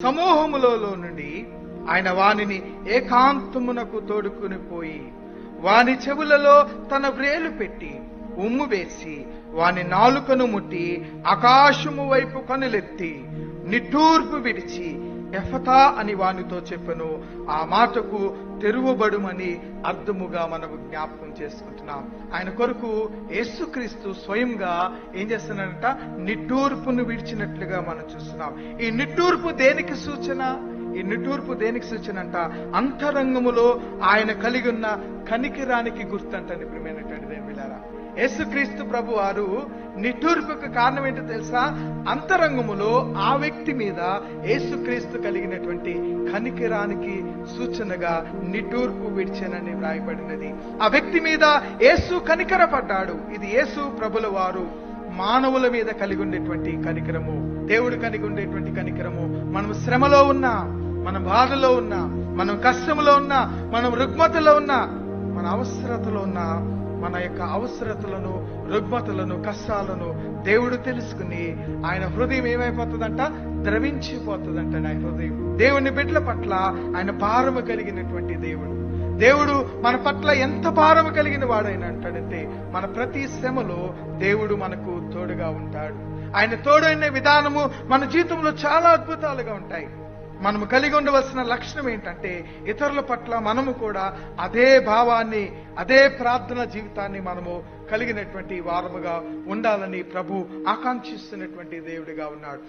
సమూహములలో నుండి ఆయన వానిని ఏకాంతమునకు తోడుకుని పోయి వాని చెవులలో తన వ్రేలు పెట్టి ఉమ్ము వేసి వాని నాలుకను ముట్టి ఆకాశము వైపు కనులెత్తి నిట్టూర్పు విడిచి ఎఫతా అని వానితో చెప్పను. ఆ మాటకు తెరువబడుమని అర్థముగా మనము జ్ఞాపకం చేసుకుంటున్నాం. ఆయన కొరకు యేసుక్రీస్తు స్వయంగా ఏం చేస్తున్నాడంట? నిట్టూర్పును విడిచినట్లుగా మనం చూస్తున్నాం. ఈ నిట్టూర్పు దేనికి సూచన? ఈ నిట్టూర్పు దేనికి సూచన అంట? అంతరంగములో ఆయన కలిగి ఉన్న కనికిరానికి గుర్తంట నిపుణమైనటువంటి దేవులారా. యేసుక్రీస్తు ప్రభు వారు నిట్టూర్పుకు కారణం ఏంటో తెలుసా? అంతరంగములో ఆ వ్యక్తి మీద యేసుక్రీస్తు కలిగినటువంటి కనికిరానికి సూచనగా నిట్టూర్పు విడిచానని వ్రాయబడినది. ఆ వ్యక్తి మీద యేసు కనికరపడ్డాడు. ఇది యేసు ప్రభుల వారు మానవుల మీద కలిగి ఉండేటువంటి కనికరము. దేవుడు కలిగి ఉండేటువంటి కనికరము. మనం శ్రమలో ఉన్నా మనం బాధలో ఉన్నా మనం కష్టంలో ఉన్నా మనం రుగ్మతలో ఉన్నా మన అవసరతలో ఉన్నా మన యొక్క అవసరతలను రుగ్మతలను కష్టాలను దేవుడు తెలుసుకుని ఆయన హృదయం ఏమైపోతుందంట? ద్రవించిపోతుందంట ఆయన హృదయం. దేవుని బిడ్డల పట్ల ఆయన భారము కలిగినటువంటి దేవుడు. దేవుడు మన పట్ల ఎంత భారము కలిగిన వాడైన అంటాడంటే మన ప్రతి శ్రమలో దేవుడు మనకు తోడుగా ఉంటాడు. ఆయన తోడైన విధానము మన జీవితంలో చాలా అద్భుతాలుగా ఉంటాయి. మనము కలిగి ఉండవలసిన లక్షణం ఏంటంటే ఇతరుల పట్ల మనము కూడా అదే భావాన్ని అదే ప్రార్థన జీవితాన్ని మనము కలిగినటువంటి వారముగా ఉండాలని ప్రభు ఆకాంక్షిస్తున్నటువంటి దేవుడిగా ఉన్నాడు.